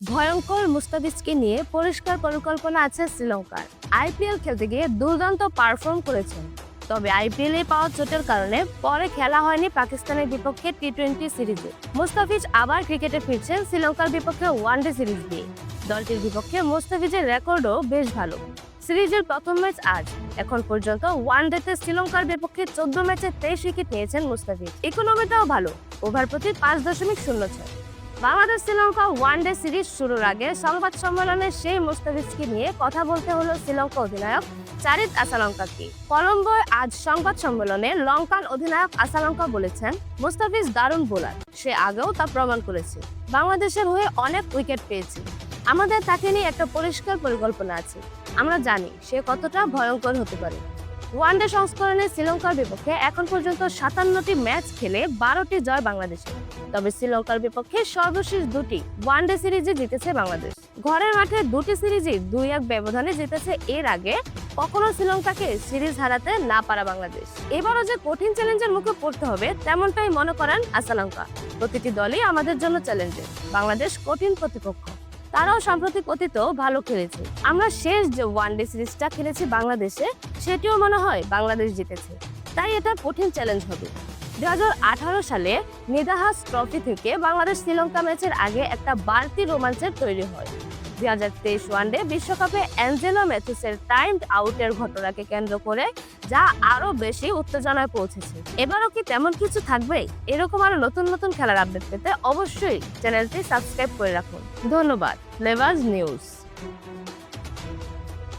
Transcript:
ভয়ঙ্কর মুস্তাফিজকে নিয়ে পরিষ্কার পরিকল্পনা আছে শ্রীলঙ্কার। আইপিএল খেলতে গিয়ে দুর্দান্ত পারফর্ম করেছেন। তবে আইপিএল পাওয়া চোটের কারণে পরে খেলা হয়নি পাকিস্তানের বিপক্ষে টি টোয়েন্টি সিরিজে। মুস্তাফিজ আবার ক্রিকেটে ফিরছেন শ্রীলঙ্কার বিপক্ষে ওয়ানডে সিরিজ দিয়ে। দলটির বিপক্ষে মুস্তাফিজের রেকর্ডও বেশ ভালো। সিরিজের প্রথম ম্যাচ আজ। এখন পর্যন্ত ওয়ানডেতে শ্রীলঙ্কার বিপক্ষে চোদ্দ ম্যাচে তেইশ উইকেট নিয়েছেন মুস্তাফিজ। ইকোনমিটাও ভালো। ওভার প্রতি পাঁচ দশমিক শূন্য ছয়। বাংলাদেশ, শ্রীলঙ্কা ওয়ানডে সিরিজ শুরুর আগে সংবাদ সম্মেলনে সেই মুস্তাফিজকে নিয়ে কথা বলতে হলো শ্রীলঙ্কা অধিনায়ক চারিত আসালঙ্কাকে। কলম্বোয় আজ সংবাদ সম্মেলনে লঙ্কান অধিনায়ক আসালঙ্কা বলেছেন, মুস্তাফিজ দারুণ বোলার, সে আগেও তা প্রমাণ করেছে। বাংলাদেশের হয়ে অনেক উইকেট পেয়েছে। আমাদের তাকে নিয়ে একটা পরিষ্কার পরিকল্পনা আছে। আমরা জানি সে কতটা ভয়ঙ্কর হতে পারে। ওয়ানডে সংস্করণে শ্রীলঙ্কার বিপক্ষে এখন পর্যন্ত সাতান্নটি ম্যাচ খেলে বারোটি জয় বাংলাদেশে তবে শ্রীলঙ্কার বিপক্ষে সর্বশেষ দুটি ওয়ানডে সিরিজে জিতেছে বাংলাদেশ। ঘরের মাঠে দুটি সিরিজই দুই এক ব্যবধানে জিতেছে এর আগে কখনো শ্রীলঙ্কাকে সিরিজ হারাতে না পারা বাংলাদেশ। এবারও যে কঠিন চ্যালেঞ্জের মুখে পড়তে হবে তেমনটাই মনে করেন আসালঙ্কা। প্রতিটি দলই আমাদের জন্য চ্যালেঞ্জের। বাংলাদেশ কঠিন প্রতিপক্ষ। তারাও সাম্প্রতিক অতীতেও ভালো খেলেছে। আমরা শেষ যে ওয়ানডে সিরিজটা খেলেছি বাংলাদেশে, সেটিও মনে হয় বাংলাদেশ জিতেছে। তাই এটা কঠিন চ্যালেঞ্জ হবে। দুই হাজার আঠারো সালে নিদাহাস ট্রফি থেকে বাংলাদেশ শ্রীলঙ্কা ম্যাচের আগে একটা বাড়তি রোমাঞ্চের তৈরি হয়। দুই হাজার তেইশ ওয়ানডে বিশ্বকাপে অ্যাঞ্জেলো ম্যাথুসের টাইম আউটের ঘটনাকে কেন্দ্র করে যা আরও বেশি উত্তেজনায় পৌঁছেছে। এবারও কি তেমন কিছু থাকবে? এরকম আরও নতুন নতুন খেলার আপডেট পেতে অবশ্যই চ্যানেলটি সাবস্ক্রাইব করে রাখুন। ধন্যবাদ। লেভাজ নিউজ।